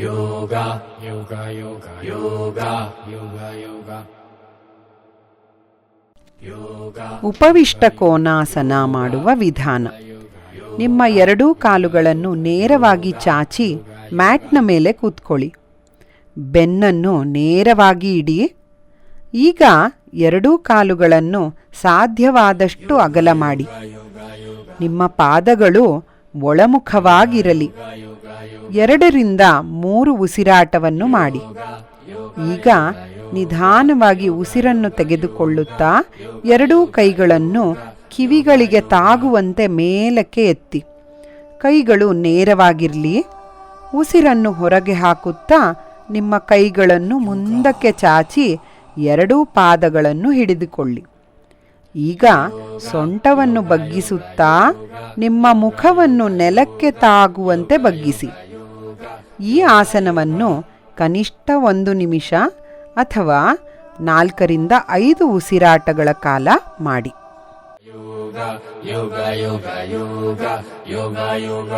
yoga, yoga, yoga, yoga, yoga, yoga. Yoga, ಉಪವಿಷ್ಟ Konasana ಮಾಡುವ ವಿಧಾನ. ನಿಮ್ಮ ಎರಡೂ ಕಾಲುಗಳನ್ನು ನೇರವಾಗಿ ಚಾಚಿ ಮ್ಯಾಟ್ನ ಮೇಲೆ ಕೂತ್ಕೊಳ್ಳಿ. ಬೆನ್ನನ್ನು ನೇರವಾಗಿ ಇಡಿ ಈಗ ಎರಡೂ ಕಾಲುಗಳನ್ನು ಸಾಧ್ಯವಾದಷ್ಟು ಅಗಲ ಮಾಡಿ. ನಿಮ್ಮ ಪಾದಗಳು ಒಳಮುಖವಾಗಿರಲಿ. ಎರಡರಿಂದ ಮೂರು ಉಸಿರಾಟವನ್ನು ಮಾಡಿ. ಈಗ ನಿಧಾನವಾಗಿ ಉಸಿರನ್ನು ತೆಗೆದುಕೊಳ್ಳುತ್ತಾ ಎರಡೂ ಕೈಗಳನ್ನು ಕಿವಿಗಳಿಗೆ ತಾಗುವಂತೆ ಮೇಲಕ್ಕೆ ಎತ್ತಿ. ಕೈಗಳು ನೇರವಾಗಿರಲಿ. ಉಸಿರನ್ನು ಹೊರಗೆ ಹಾಕುತ್ತಾ ನಿಮ್ಮ ಕೈಗಳನ್ನು ಮುಂದಕ್ಕೆ ಚಾಚಿ ಎರಡೂ ಪಾದಗಳನ್ನು ಹಿಡಿದುಕೊಳ್ಳಿ. ಈಗ ಸೊಂಟವನ್ನು ಬಗ್ಗಿಸುತ್ತಾ ನಿಮ್ಮ ಮುಖವನ್ನು ನೆಲಕ್ಕೆ ತಾಗುವಂತೆ ಬಗ್ಗಿಸಿ. ಈ ಆಸನವನ್ನು ಕನಿಷ್ಠ ಒಂದು ನಿಮಿಷ ಅಥವಾ ನಾಲ್ಕರಿಂದ ಐದು ಉಸಿರಾಟಗಳ ಕಾಲ ಮಾಡಿ ಯೋಗ ಯೋಗ ಯೋಗ ಯೋಗ ಯೋಗ.